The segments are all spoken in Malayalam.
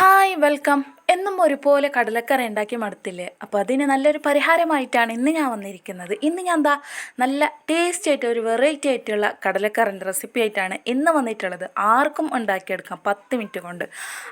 Hi welcome. എന്നും ഒരുപോലെ കടലക്കറി ഉണ്ടാക്കി മടുത്തില്ലേ? അപ്പോൾ അതിന് നല്ലൊരു പരിഹാരമായിട്ടാണ് ഇന്ന് ഞാൻ വന്നിരിക്കുന്നത്. ഇന്ന് ഞാൻ എന്താ നല്ല ടേസ്റ്റ് ആയിട്ട് ഒരു വെറൈറ്റി ആയിട്ടുള്ള കടലക്കറിന്റെ റെസിപ്പി ആയിട്ടാണ് ഇന്ന് വന്നിട്ടുള്ളത്. ആർക്കും ഉണ്ടാക്കിയെടുക്കാം പത്ത് മിനിറ്റ് കൊണ്ട്.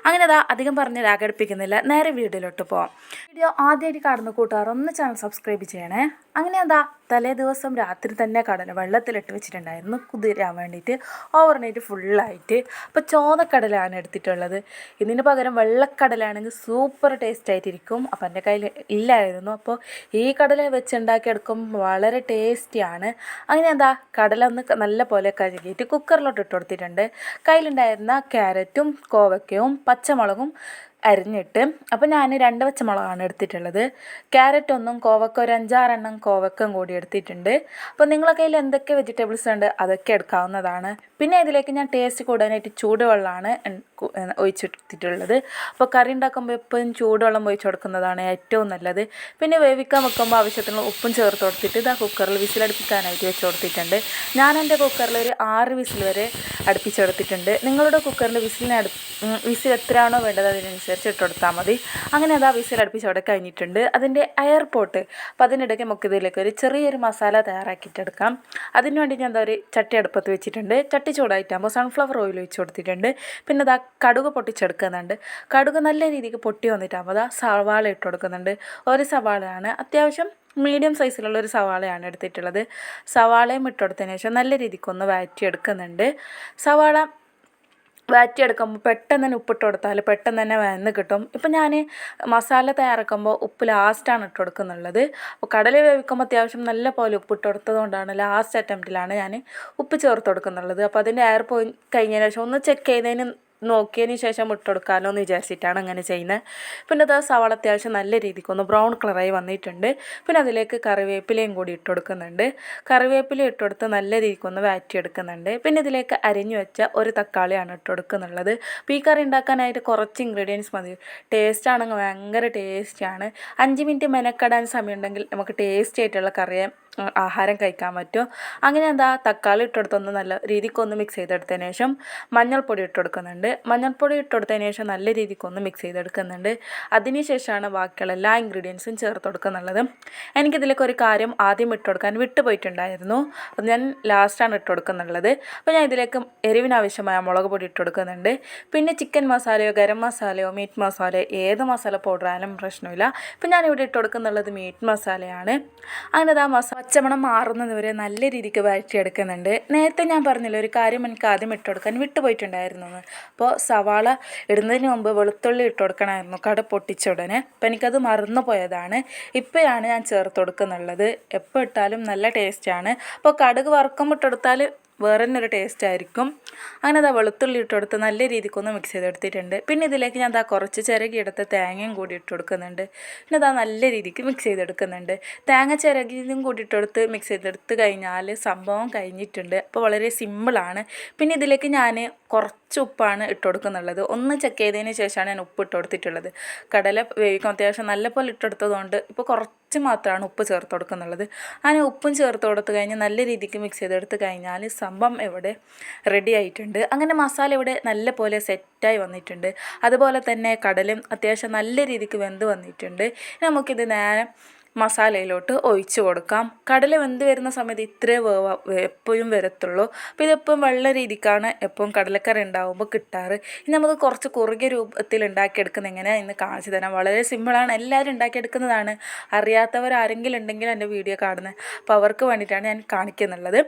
അങ്ങനെ അതാ അധികം പറഞ്ഞ് രാഘടിപ്പിക്കുന്നില്ല നേരെ വീഡിയോയിലോട്ട് പോവാം. വീഡിയോ ആദ്യമായിട്ട് കാണുന്ന കൂട്ടുകാർ ഒന്ന് ചാനൽ സബ്സ്ക്രൈബ് ചെയ്യണേ. അങ്ങനെ എന്താ തലേ ദിവസം രാത്രി തന്നെ കടല വെള്ളത്തിലിട്ട് വെച്ചിട്ടുണ്ടായിരുന്നു. കുതിരാൻ വേണ്ടിയിട്ട്. ഓവർനൈറ്റ് ഫുള്ളായിട്ട് അപ്പോൾ ചോദക്കടലാണ് എടുത്തിട്ടുള്ളത്. ഇതിന് പകരം വെള്ളക്കടലാണെങ്കിൽ സൂപ്പർ ടേസ്റ്റ് ആയിട്ടിരിക്കും. അപ്പോൾ എന്റെ കയ്യിൽ ഇല്ലായിരുന്നു. അപ്പോൾ ഈ കടല വെച്ച് ഉണ്ടാക്കിയെടുക്കുമ്പോൾ വളരെ ടേസ്റ്റിയാണ് അങ്ങനെ എന്താ കടല ഒന്ന് നല്ല പോലെ കഴുകിയിട്ട് കുക്കറിലോട്ട് ഇട്ട് കൊടുത്തിട്ടുണ്ട്. കയ്യിലുണ്ടായിരുന്ന ക്യാരറ്റും കോവയ്ക്കയും പച്ചമുളകും അരിഞ്ഞിട്ട്. അപ്പോൾ ഞാൻ രണ്ട് പച്ചമുളകാണ് എടുത്തിട്ടുള്ളത്. ക്യാരറ്റ് ഒന്നും കോവക്ക ഒരു അഞ്ചാറെണ്ണം കോവക്കം കൂടി എടുത്തിട്ടുണ്ട്. അപ്പോൾ നിങ്ങളെ കയ്യിൽ എന്തൊക്കെ വെജിറ്റബിൾസ് ഉണ്ട് അതൊക്കെ എടുക്കാവുന്നതാണ്. പിന്നെ ഇതിലേക്ക് ഞാൻ ടേസ്റ്റ് കൂടാനായിട്ട് ചൂടുവെള്ളമാണ് ഒഴിച്ചെടുത്തിട്ടുള്ളത്. അപ്പോൾ കറി ഉണ്ടാക്കുമ്പോൾ എപ്പോഴും ചൂടുവെള്ളം ഒഴിച്ചു കൊടുക്കുന്നതാണ് ഏറ്റവും നല്ലത്. പിന്നെ വേവിക്കാൻ വെക്കുമ്പോൾ ആവശ്യത്തിന് ഉപ്പും ചേർത്ത് കൊടുത്തിട്ട് ഇതാ കുക്കറിൽ വിസിലടുപ്പിക്കാനായിട്ട് വെച്ച് കൊടുത്തിട്ടുണ്ട്. ഞാൻ എന്റെ കുക്കറിൽ ഒരു ആറ് വിസിൽ വരെ അടുപ്പിച്ചെടുത്തിട്ടുണ്ട് നിങ്ങളുടെ കുക്കറിൽ വിസിലിനടുപ്പ് വിസിൽ എത്രയാണോ വേണ്ടത് അതിനനുസരിച്ച് ഇട്ട് കൊടുത്താൽ മതി. അങ്ങനെ അത് ആ വിസിൽ അടുപ്പിച്ച് അവിടെ കഴിഞ്ഞിട്ടുണ്ട്. അതിന്റെ എയർപോർട്ട് അപ്പോൾ അതിനിടയ്ക്ക് നമുക്ക് ഇതിലേക്ക് ഒരു ചെറിയൊരു മസാല തയ്യാറാക്കിയിട്ടെടുക്കാം. അതിന് വേണ്ടി ഞാൻ എന്താ ഒരു ചട്ടി അടുപ്പത്ത് വെച്ചിട്ടുണ്ട്. ചട്ടി ചൂടായിട്ടാകുമ്പോൾ സൺഫ്ലവർ ഓയിൽ ഒഴിച്ച് കൊടുത്തിട്ടുണ്ട്. പിന്നെ അത് ആ കടുക് പൊട്ടിച്ചെടുക്കുന്നുണ്ട്. കടുക് നല്ല രീതിക്ക് പൊട്ടി വന്നിട്ടാകുമ്പോൾ അത് ആ സവാള ഇട്ട് കൊടുക്കുന്നുണ്ട്. ഒരു സവാളയാണ് അത്യാവശ്യം മീഡിയം സൈസിലുള്ള ഒരു സവാളയാണ് എടുത്തിട്ടുള്ളത്. സവാളയും ഇട്ടുകൊടുത്തതിന് ശേഷം നല്ല രീതിക്കൊന്ന് വഴറ്റിയെടുക്കുന്നുണ്ട്. സവാള വഴറ്റിയെടുക്കുമ്പോൾ പെട്ടെന്ന് തന്നെ ഉപ്പിട്ട് കൊടുത്താൽ പെട്ടെന്ന് തന്നെ വന്ന് കിട്ടും. ഇപ്പം ഞാൻ മസാല തയ്യാറാക്കുമ്പോൾ ഉപ്പ് ലാസ്റ്റാണ് ഇട്ട് കൊടുക്കുന്നുള്ളത്. അപ്പോൾ കടല വേവിക്കുമ്പോൾ അത്യാവശ്യം നല്ല പോലെ ഉപ്പിട്ട് കൊടുത്തത് കൊണ്ടാണ് ലാസ്റ്റ് അറ്റംപ്റ്റിലാണ് ഞാൻ ഉപ്പ് ചേർത്ത് കൊടുക്കുന്നുള്ളത്. അപ്പോൾ അതിന്റെ എയർ പോയി കഴിഞ്ഞതിന് ശേഷം ഒന്ന് ചെക്ക് ചെയ്തതിന് നോക്കിയതിന് ശേഷം ഇട്ട് കൊടുക്കാമല്ലോ എന്ന് വിചാരിച്ചിട്ടാണ് അങ്ങനെ ചെയ്യുന്നത് പിന്നെ അത് സവാള അത്യാവശ്യം നല്ല രീതിക്കൊന്ന് ബ്രൗൺ കളറായി വന്നിട്ടുണ്ട്. പിന്നെ അതിലേക്ക് കറിവേപ്പിലയും കൂടി ഇട്ട് കറിവേപ്പില ഇട്ടുകൊടുത്ത് നല്ല രീതിക്കൊന്ന് വാറ്റിയെടുക്കുന്നുണ്ട് പിന്നെ ഇതിലേക്ക് അരിഞ്ഞു വെച്ച ഒരു തക്കാളിയാണ് ഇട്ടുകൊടുക്കുന്നുള്ളത് അപ്പോൾ ഈ കറി ഉണ്ടാക്കാനായിട്ട് കുറച്ച് ഇൻഗ്രീഡിയൻസ് മതി. ടേസ്റ്റ് ആണെങ്കിൽ ഭയങ്കര ടേസ്റ്റാണ് അഞ്ച് മിനിറ്റ് മെനക്കെടാൻ സമയമുണ്ടെങ്കിൽ നമുക്ക് ടേസ്റ്റി ആയിട്ടുള്ള കറിയെ ആഹാരം കഴിക്കാൻ പറ്റും അങ്ങനെ എന്താ തക്കാളി ഇട്ടെടുത്തൊന്ന് നല്ല രീതിക്കൊന്ന് മിക്സ് ചെയ്തെടുത്തതിന് ശേഷം മഞ്ഞൾപ്പൊടി ഇട്ടുകൊടുക്കുന്നുണ്ട് മഞ്ഞൾപ്പൊടി ഇട്ടെടുത്തതിന് ശേഷം നല്ല രീതിക്കൊന്ന് മിക്സ് ചെയ്തെടുക്കുന്നുണ്ട്. അതിന് ശേഷമാണ് ബാക്കിയുള്ള എല്ലാ ഇൻഗ്രീഡിയൻസും ചേർത്ത് കൊടുക്കുന്നുള്ളത് എനിക്കിതിലേക്ക് ഒരു കാര്യം ആദ്യം ഇട്ട് കൊടുക്കാൻ വിട്ടുപോയിട്ടുണ്ടായിരുന്നു. അത് ഞാൻ ലാസ്റ്റാണ് ഇട്ട് കൊടുക്കുന്നുള്ളത് അപ്പോൾ ഞാൻ ഇതിലേക്ക് എരിവിനാവശ്യമായ മുളക് പൊടി ഇട്ടുകൊടുക്കുന്നുണ്ട് പിന്നെ ചിക്കൻ മസാലയോ ഗരം മസാലയോ മീറ്റ് മസാലയോ ഏത് മസാല പൗഡർ ആയാലും പ്രശ്നമില്ല. ഇപ്പം ഞാനിവിടെ ഇട്ട് കൊടുക്കുന്നുള്ളത് മീറ്റ് മസാലയാണ് അങ്ങനെ ആ മസാല പച്ചമണം മാറുന്നത് വരെ നല്ല രീതിക്ക് വഴറ്റിയെടുക്കുന്നുണ്ട്. നേരത്തെ ഞാൻ പറഞ്ഞില്ല ഒരു കാര്യം എനിക്ക് ആദ്യം ഇട്ട് കൊടുക്കാൻ വിട്ടുപോയിട്ടുണ്ടായിരുന്നു എന്ന്. അപ്പോൾ സവാള ഇടുന്നതിന് മുമ്പ് വെളുത്തുള്ളി ഇട്ട് കൊടുക്കണമായിരുന്നു കട പൊട്ടിച്ച ഉടനെ. അപ്പം എനിക്കത് മറന്നു പോയതാണ്. ഇപ്പോഴാണ് ഞാൻ ചേർത്ത് കൊടുക്കുന്നുള്ളത്. എപ്പോൾ ഇട്ടാലും നല്ല ടേസ്റ്റാണ് അപ്പോൾ കടുക് വറുക്കുമ്പോൾ ഇട്ടെടുത്താൽ വേറെ തന്നെ ഒരു ടേസ്റ്റ് ആയിരിക്കും അങ്ങനെ അതാ വെളുത്തുള്ളി ഇട്ട് നല്ല രീതിക്കൊന്ന് മിക്സ് ചെയ്തെടുത്തിട്ടുണ്ട്. പിന്നെ ഇതിലേക്ക് ഞാൻ അതാ കുറച്ച് ചിരകി എടുത്ത് തേങ്ങയും കൂടി ഇട്ട് കൊടുക്കുന്നുണ്ട് പിന്നെ അതാ നല്ല രീതിക്ക് മിക്സ് ചെയ്തെടുക്കുന്നുണ്ട്. തേങ്ങ ചിരകിയും കൂടി ഇട്ടെടുത്ത് മിക്സ് ചെയ്തെടുത്ത് കഴിഞ്ഞാൽ സംഭവം കഴിഞ്ഞിട്ടുണ്ട്. അപ്പോൾ വളരെ സിമ്പിളാണ് പിന്നെ ഇതിലേക്ക് ഞാൻ കുറച്ച് ഉപ്പാണ് ഇട്ട് കൊടുക്കുന്നുള്ളത്. ഒന്ന് ചെക്ക് ചെയ്തതിന് ശേഷമാണ് ഞാൻ ഉപ്പ് ഇട്ട് കൊടുത്തിട്ടുള്ളത്. കടല വേവിക്കും അത്യാവശ്യം നല്ലപോലെ ഇട്ടെടുത്തതുകൊണ്ട് ഇപ്പോൾ കുറച്ച് മാത്രമാണ് ഉപ്പ് ചേർത്ത് കൊടുക്കുന്നുള്ളത്. അങ്ങനെ ഉപ്പും ചേർത്ത് കൊടുത്ത് കഴിഞ്ഞ് നല്ല രീതിക്ക് മിക്സ് ചെയ്തെടുത്ത് കഴിഞ്ഞാൽ സംഭവം ഇവിടെ റെഡി ആയിട്ടുണ്ട്. അങ്ങനെ മസാല ഇവിടെ നല്ല പോലെ സെറ്റായി വന്നിട്ടുണ്ട്. അതുപോലെ തന്നെ കടലും അത്യാവശ്യം നല്ല രീതിക്ക് വെന്ത് വന്നിട്ടുണ്ട്. നമുക്കിത് നേരെ മസാലയിലോട്ട് ഒഴിച്ച് കൊടുക്കാം. കടല വെന്ത് വരുന്ന സമയത്ത് ഇത്രേ വേവ എപ്പോഴും വരത്തുള്ളൂ. അപ്പോൾ ഇതെപ്പോഴും വെള്ള രീതിക്കാണ് എപ്പോഴും കടലക്കറി ഉണ്ടാകുമ്പോൾ കിട്ടാറ്. ഇനി നമുക്ക് കുറച്ച് കുറുകിയ രൂപത്തിൽ ഉണ്ടാക്കിയെടുക്കുന്ന എങ്ങനെയാണ് ഇന്ന് കാണിച്ചു തരാം. വളരെ സിമ്പിളാണ് എല്ലാവരും ഉണ്ടാക്കിയെടുക്കുന്നതാണ്. അറിയാത്തവർ ആരെങ്കിലും ഉണ്ടെങ്കിൽ എന്റെ വീഡിയോ കാണുന്നത് അപ്പോൾ അവർക്ക് വേണ്ടിയിട്ടാണ് ഞാൻ കാണിക്കുന്നുള്ളത്.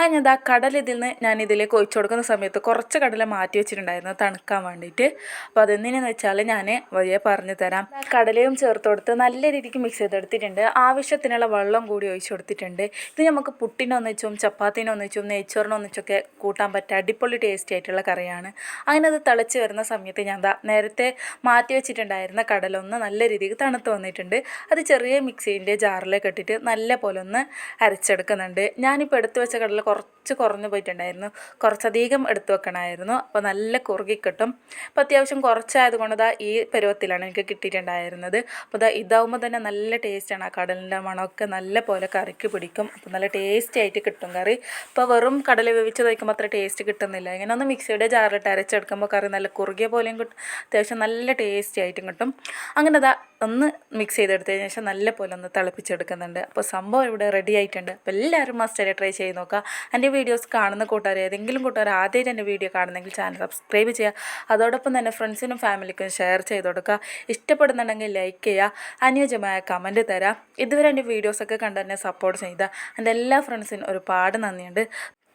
അങ്ങനെ ആ കടൽ ഇതിൽ നിന്ന് ഞാൻ ഇതിലേക്ക് ഒഴിച്ചു കൊടുക്കുന്ന സമയത്ത് കുറച്ച് കടല മാറ്റി വെച്ചിട്ടുണ്ടായിരുന്നു തണുക്കാൻ വേണ്ടിയിട്ട്. അപ്പോൾ അതെന്തിനെന്ന് വെച്ചാൽ ഞാൻ വഴിയെ പറഞ്ഞു തരാം. കടലയും ചേർത്ത് കൊടുത്ത് നല്ല രീതിക്ക് മിക്സ് ചെയ്തെടുത്തിട്ടുണ്ട് ആവശ്യത്തിനുള്ള വെള്ളം കൂടി ഒഴിച്ചു കൊടുത്തിട്ടുണ്ട്. ഇത് നമുക്ക് പുട്ടിനൊന്നിച്ചും ചപ്പാത്തിനൊന്നിച്ചും നെയ്ച്ചോറിനൊന്നിച്ചൊക്കെ കൂട്ടാൻ പറ്റിയ അടിപൊളി ടേസ്റ്റ് ആയിട്ടുള്ള കറിയാണ്. അങ്ങനെ അത് തിളച്ച് വരുന്ന സമയത്ത് ഞാൻ ദാ നേരത്തെ മാറ്റി വെച്ചിട്ടുണ്ടായിരുന്ന കടലൊന്ന് നല്ല രീതിക്ക് തണുത്ത് വന്നിട്ടുണ്ട്. അത് ചെറിയ മിക്സീന്റെ ജാറിലേക്ക് ഇട്ടിട്ട് നല്ല പോലെ ഒന്ന് അരച്ചെടുക്കുന്നുണ്ട്. ഞാനിപ്പോൾ എടുത്തു വെച്ച കടല കുറച്ച് കുറഞ്ഞു പോയിട്ടുണ്ടായിരുന്നു. കുറച്ചധികം എടുത്തു വെക്കണമായിരുന്നു. അപ്പോൾ നല്ല കുറുകി കിട്ടും അപ്പോൾ അത്യാവശ്യം കുറച്ചായത് കൊണ്ട് ദാ ഈ പരുവത്തിലാണ് എനിക്ക് കിട്ടിയിട്ടുണ്ടായിരുന്നത്. അപ്പോൾ ദാ ഇതാവുമ്പോൾ തന്നെ നല്ല ടേസ്റ്റ് ടേസ്റ്റാണ് ആ കടലിന്റെ മണമൊക്കെ നല്ല പോലെ കറിക്ക് പിടിക്കും. അപ്പോൾ നല്ല ടേസ്റ്റി ആയിട്ട് കിട്ടും കറി. ഇപ്പോൾ വെറും കടല വേവിച്ച് തയ്ക്കുമ്പോൾ അത്ര ടേസ്റ്റ് കിട്ടുന്നില്ല. ഇങ്ങനെ ഒന്ന് മിക്സിയുടെ ജാറിലിട്ട് അരച്ചെടുക്കുമ്പോൾ കറി നല്ല കുറുകിയ പോലെയും കിട്ടും. അത്യാവശ്യം നല്ല ടേസ്റ്റി ആയിട്ടും കിട്ടും. അങ്ങനെ ഒന്ന് മിക്സ് ചെയ്തെടുത്തതിന് ശേഷം നല്ല പോലെ ഒന്ന് തിളപ്പിച്ചെടുക്കുന്നുണ്ട്. അപ്പോൾ സംഭവം ഇവിടെ റെഡി ആയിട്ടുണ്ട്. അപ്പോൾ എല്ലാവരും മസ്റ്റായിട്ട് ട്രൈ ചെയ്ത് നോക്കുക. എന്റെ വീഡിയോസ് കാണുന്ന കൂട്ടുകാർ ഏതെങ്കിലും കൂട്ടുകാർ ആദ്യമായിട്ട് എന്റെ വീഡിയോ കാണുന്നെങ്കിൽ ചാനൽ സബ്സ്ക്രൈബ് ചെയ്യുക. അതോടൊപ്പം തന്നെ ഫ്രണ്ട്സിനും ഫാമിലിക്കും ഷെയർ ചെയ്ത് കൊടുക്കുക. ഇഷ്ടപ്പെടുന്നുണ്ടെങ്കിൽ ലൈക്ക് ചെയ്യുക. അനുയോജ്യമായ കമന്റ് തരാം ഇതുവരെ എന്റെ വീഡിയോസൊക്കെ കണ്ട് എന്നെ സപ്പോർട്ട് ചെയ്ത എന്റെ എല്ലാ ഫ്രണ്ട്സിനും ഒരുപാട് നന്ദിയുണ്ട്.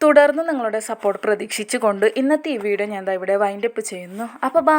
തുടർന്ന് നിങ്ങളുടെ സപ്പോർട്ട് പ്രതീക്ഷിച്ചുകൊണ്ട് ഇന്നത്തെ ഈ വീഡിയോ ഞാൻ ഇവിടെ വൈൻഡപ്പ് ചെയ്യുന്നു. അപ്പോൾ ബാ